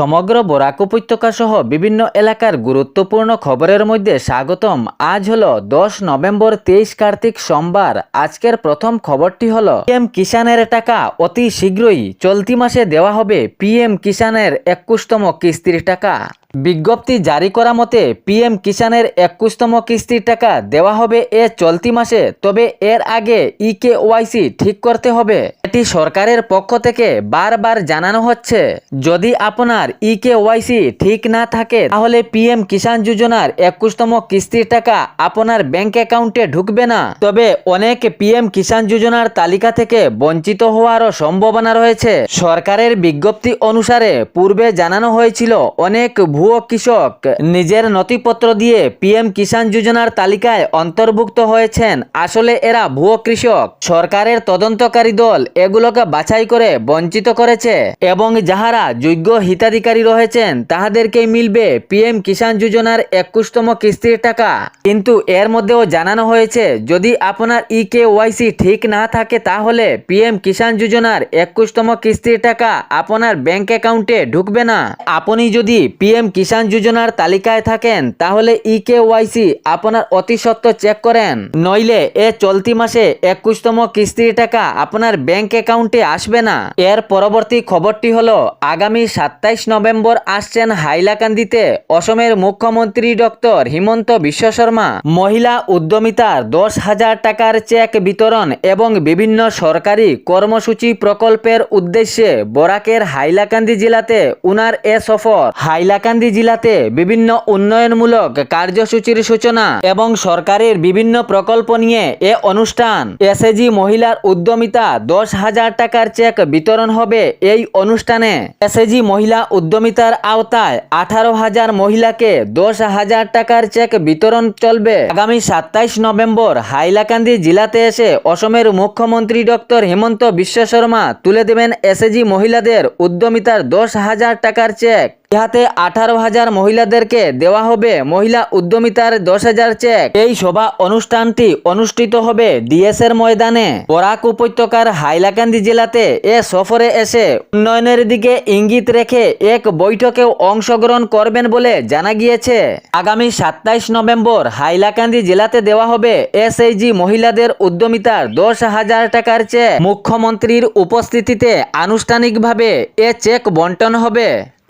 সমগ্র বরাক উপত্যকা সহ বিভিন্ন এলাকার গুরুত্বপূর্ণ খবরের মধ্যে স্বাগতম। আজ হল দশ নভেম্বর তেইশ কার্তিক সোমবার। আজকের প্রথম খবরটি হল, পিএম কিষানের টাকা অতি শীঘ্রই চলতি মাসে দেওয়া হবে। পিএম কিষানের একুশতম কিস্তির টাকা। বিজ্ঞপ্তি জারি করা মতে পিএম কিষানের একুশতম কিস্তির টাকা দেওয়া হবে এ চলতি মাসে, তবে এর আগে ইকে ওয়াইসি ঠিক করতে হবে। এটি সরকারের পক্ষ থেকে বারবার জানানো হচ্ছে। যদি আপনার ইকে ওয়াইসি ঠিক না থাকে, তাহলে পিএম কিষাণ যোজনার একুশতম কিস্তির টাকা আপনার ব্যাংক অ্যাকাউন্টে ঢুকবে না। তবে অনেক পিএম কিষাণ যোজনার তালিকা থেকে বঞ্চিত হওয়ারও সম্ভাবনা রয়েছে। সরকারের বিজ্ঞপ্তি অনুসারে পূর্বে জানানো হয়েছিল, অনেক ভুয়ো কৃষক নিজের নথিপত্র দিয়ে পিএম কিষাণ যোজনার তালিকায় অন্তর্ভুক্ত হয়েছেন। আসলে এরা ভুয়ো কৃষক। সরকারের তদন্তকারী দল এগুলোকে বাছাই করে বঞ্চিত করেছে এবং যাহারা যোগ্য হিতাধিকারী রয়েছেন, তাহাদেরকেই মিলবে পিএম কিষাণ যোজনার একুশতম কিস্তির টাকা। কিন্তু এর মধ্যেও জানানো হয়েছে, যদি আপনার ই কে ওয়াইসি ঠিক না থাকে, তাহলে পিএম কিষাণ যোজনার একুশতম কিস্তির টাকা আপনার ব্যাংক অ্যাকাউন্টে ঢুকবে না। আপনি যদি পিএম কিষাণ যোজনার তালিকায় থাকেন, তাহলে ইকে ওয়াইসি আপনার অতি সত্ত্ব চেক করেন। নইলে এ চলতি মাসে একুশতম কিস্তির টাকা আপনার ব্যাংক অ্যাকাউন্টে আসবে না। এর পরবর্তী খবরটি হলো, আগামী সাতাইশ নভেম্বর আসছেন হাইলাকান্দিতে অসমের মুখ্যমন্ত্রী ডক্টর হিমন্ত বিশ্ব শর্মা। মহিলা উদ্যমিতার দশ হাজার টাকার চেক বিতরণ এবং বিভিন্ন সরকারি কর্মসূচি প্রকল্পের উদ্দেশ্যে বরাকের হাইলাকান্দি জেলাতে উনার এ সফর। হাইলাকান্দি জেলাতে বিভিন্ন উন্নয়নমূলক কার্যসূচির সূচনা এবং সরকারের বিভিন্ন প্রকল্প নিয়ে এ অনুষ্ঠান। এসএজি মহিলার উদ্যমিতা দশ হাজার টাকার চেক বিতরণ হবে এই অনুষ্ঠানে। এসএজি মহিলা উদ্যমিতার আওতায় আঠারো হাজার মহিলাকে দশ হাজার টাকার চেক বিতরণ চলবে। আগামী সাতাইশ নভেম্বর হাইলাকান্দি জেলাতে এসে অসমের মুখ্যমন্ত্রী ডক্টর হেমন্ত বিশ্ব শর্মা তুলে দেবেন এসএজি মহিলাদের উদ্যমিতার দশ হাজার টাকার চেক। ইহাতে আঠারো হাজার মহিলাদেরকে দেওয়া হবে মহিলা উদ্যমিতার দশ হাজার চেক। এই সভা অনুষ্ঠানটি অনুষ্ঠিত হবে ডিএসের ময়দানে। বরাক উপত্যকার হাইলাকান্দি জেলাতে এ সফরে এসে উন্নয়নের দিকে ইঙ্গিত রেখে এক বৈঠকেও অংশগ্রহণ করবেন বলে জানা গিয়েছে। আগামী সাতাইশ নভেম্বর হাইলাকান্দি জেলাতে দেওয়া হবে এসএইচজি মহিলাদের উদ্যমিতার দশ হাজার টাকার চেক। মুখ্যমন্ত্রীর উপস্থিতিতে আনুষ্ঠানিকভাবে এ চেক বন্টন হবে।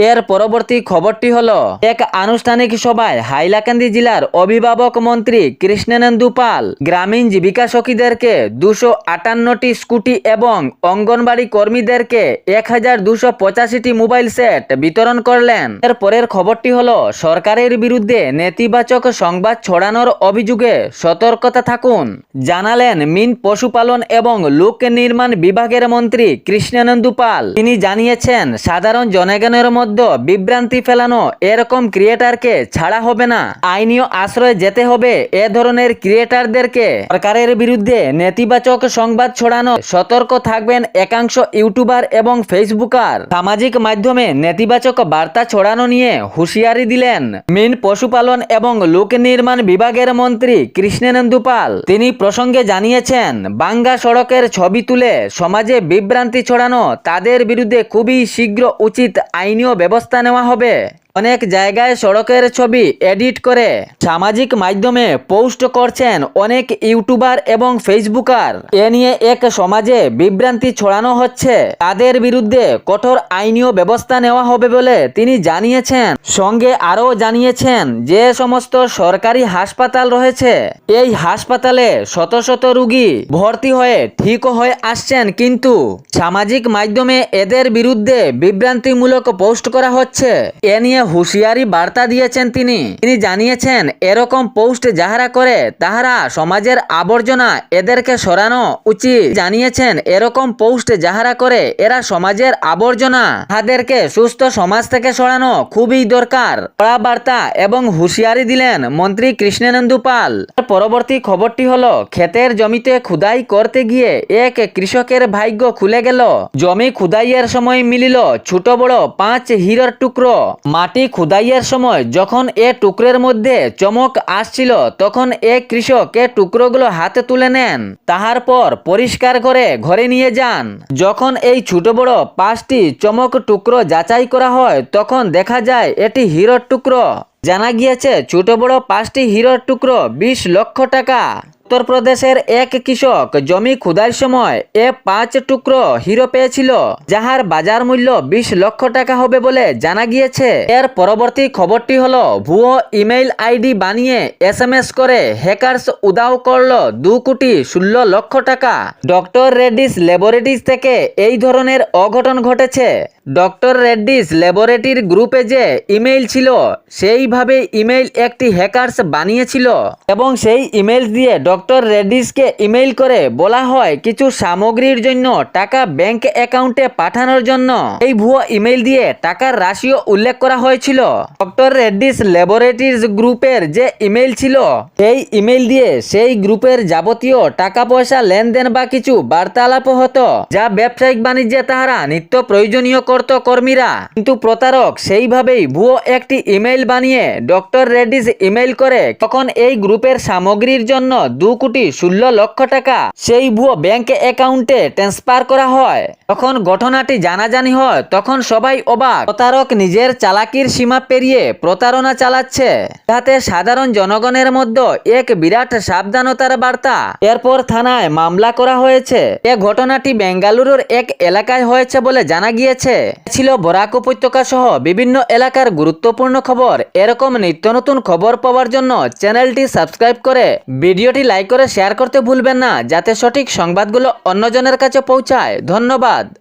এর পরবর্তী খবরটি হলো, এক আনুষ্ঠানিক সভায় হাইলাকান্দি জেলার অভিভাবক মন্ত্রী কৃষ্ণেন্দু পাল গ্রামীণ জীবিকা সখীদেরকে দুশো আটান্নটি স্কুটি এবং অঙ্গনবাড়ি কর্মীদেরকে এক হাজার দুশো পঁচাশিটি মোবাইল সেট বিতরণ করলেন। এর পরের খবরটি হলো, সরকারের বিরুদ্ধে নেতিবাচক সংবাদ ছড়ানোর অভিযোগে সতর্কতা থাকুন, জানালেন মিন পশুপালন এবং লোক নির্মাণ বিভাগের মন্ত্রী কৃষ্ণেন্দু পাল। তিনি জানিয়েছেন, সাধারণ জনগণের মধ্যে বিভ্রান্তি ফেলানো এরকম ক্রিয়েটারকে ছাড়া হবে না। আইনীয় আশ্রয় যেতে হবে এ ধরনের ক্রিয়েটারদেরকে। সরকারের বিরুদ্ধে নেতিবাচক সংবাদ ছড়ানো, সতর্ক থাকবেন একাংশ ইউটিউবার এবং ফেসবুকার। সামাজিক মাধ্যমে নেতিবাচক বার্তা ছড়ানো নিয়ে হুঁশিয়ারি দিলেন মিন পশুপালন এবং লোক নির্মাণ বিভাগের মন্ত্রী কৃষ্ণেন্দু পাল। তিনি প্রসঙ্গে জানিয়েছেন, বাঙ্গা সড়কের ছবি তুলে সমাজে বিভ্রান্তি ছড়ানো তাদের বিরুদ্ধে খুবই শীঘ্র উচিত আইনীয় ব্যবস্থা নেওয়া হবে। অনেক জায়গায় সড়কের ছবি এডিট করে সামাজিক মাধ্যমে পোস্ট করছেন অনেক ইউটিউবার এবং ফেসবুকার। এ নিয়ে এক সমাজে বিভ্রান্তি ছড়ানো হচ্ছে। তাদের বিরুদ্ধে কঠোর আইনীয় ব্যবস্থা নেওয়া হবে বলে তিনি জানিয়েছেন। সঙ্গে আরও জানিয়েছেন যে সমস্ত সরকারি হাসপাতাল রয়েছে। এই হাসপাতালে শত শত রুগী ভর্তি হয়ে ঠিক হয়ে আসছেন কিন্তু সামাজিক মাধ্যমে এদের বিরুদ্ধে বিভ্রান্তিমূলক পোস্ট করা হচ্ছে। এ নিয়ে হুঁশিয়ারি বার্তা দিয়েছেন তিনি। তিনি জানিয়েছেন, এরকম পোস্ট যাহারা করে, তাহারা সমাজের আবর্জনা এদেরকে সরানো উচিত। জানিয়েছেন, এরকম পোস্ট যাহারা করে, এরা সমাজের আবর্জনা। তাদেরকে সুস্থ সমাজ থেকে সরানো খুবই দরকার। কড়া বার্তা এবং হুঁশিয়ারি দিলেন মন্ত্রী কৃষ্ণেন্দু পাল। পরবর্তী খবরটি হলো, ক্ষেতের জমিতে খুদাই করতে গিয়ে এক কৃষকের ভাগ্য খুলে গেল। জমি খুদাইয়ের সময় মিলিল ছোট বড় পাঁচ হিরোর টুকরো। মাটি মাটি খুদাইয়ের সময় যখন এ টুকরের মধ্যে চমক আসছিল, তখন এ কৃষক এ টুকরোগুলো হাতে তুলে নেন। তাহার পর পরিষ্কার করে ঘরে নিয়ে যান। যখন এই ছোট বড় পাঁচটি চমক টুকরো যাচাই করা হয়, তখন দেখা যায় এটি হিরোর টুকরো। জানা গিয়েছে, ছোট বড় পাঁচটি হিরোর টুকরো বিশ লক্ষ টাকা। উত্তরপ্রদেশের এক কৃষক জমি খুদার সময় এ পাঁচ টুকরো হিরো পেয়েছিল, যাহার বাজার মূল্য বিশ লক্ষ টাকা হবে বলে জানা গিয়েছে। এর পরবর্তী খবরটি হল, ভুয়ো ইমেইল আইডি বানিয়ে এস এম এস করে হ্যাকার্স উদাও করল দু কোটি ষোলো লক্ষ টাকা। ডক্টর রেডিস ল্যাবরেটরিজ থেকে এই ধরনের অঘটন ঘটেছে। ডক্টর রেড্ডিস ল্যাবরেটরির গ্রুপে যে ইমেইল ছিল, সেইভাবে ইমেইল একটি হ্যাকার্স বানিয়েছিল এবং সেই ইমেইল দিয়ে ডক্টর রেড্ডিসকে ইমেইল করে বলা হয় কিছু সামগ্রীর জন্য টাকা ব্যাংক অ্যাকাউন্টে পাঠানোর জন্য। এই ভুয়ো ইমেইল দিয়ে টাকার রাশিও উল্লেখ করা হয়েছিল। ডক্টর রেড্ডিস ল্যাবরেটরিজ গ্রুপের যে ইমেইল ছিল, সেই ইমেইল দিয়ে সেই গ্রুপের যাবতীয় টাকা পয়সা লেনদেন বা কিছু বার্তালাপ হতো, যা ব্যবসায়িক বাণিজ্যে তাহারা নিত্য প্রয়োজনীয় করত কর্মীরা। কিন্তু প্রতারক সেইভাবেই ভুয়ো একটি ইমেইল বানিয়ে ডক্টর রেড্ডিস ইমেইল করে, তখন এই গ্রুপের সামগ্রীর জন্য দু কোটি ষোলো লক্ষ টাকা সেই ভুয়ো ব্যাংক অ্যাকাউন্টে ট্রান্সফার করা হয়। তখন ঘটনাটি জানাজানি হয়, তখন সবাই অবাক। প্রতারক নিজের চালাকির সীমা পেরিয়ে প্রতারণা চালাচ্ছে। যাতে সাধারণ জনগণের মধ্যে এক বিরাট সাবধানতার বার্তা। এরপর থানায় মামলা করা হয়েছে। এ ঘটনাটি বেঙ্গালুরুর এক এলাকায় হয়েছে বলে জানা গিয়েছে। ছিল বরাক উপত্যকা সহ বিভিন্ন এলাকার গুরুত্বপূর্ণ খবর। এরকম নিত্য নতুন খবর পাওয়ার জন্য চ্যানেলটি সাবস্ক্রাইব করে ভিডিওটি লাইক করে শেয়ার করতে ভুলবেন না, যাতে সঠিক সংবাদগুলো অন্যজনের কাছে পৌঁছায়। ধন্যবাদ।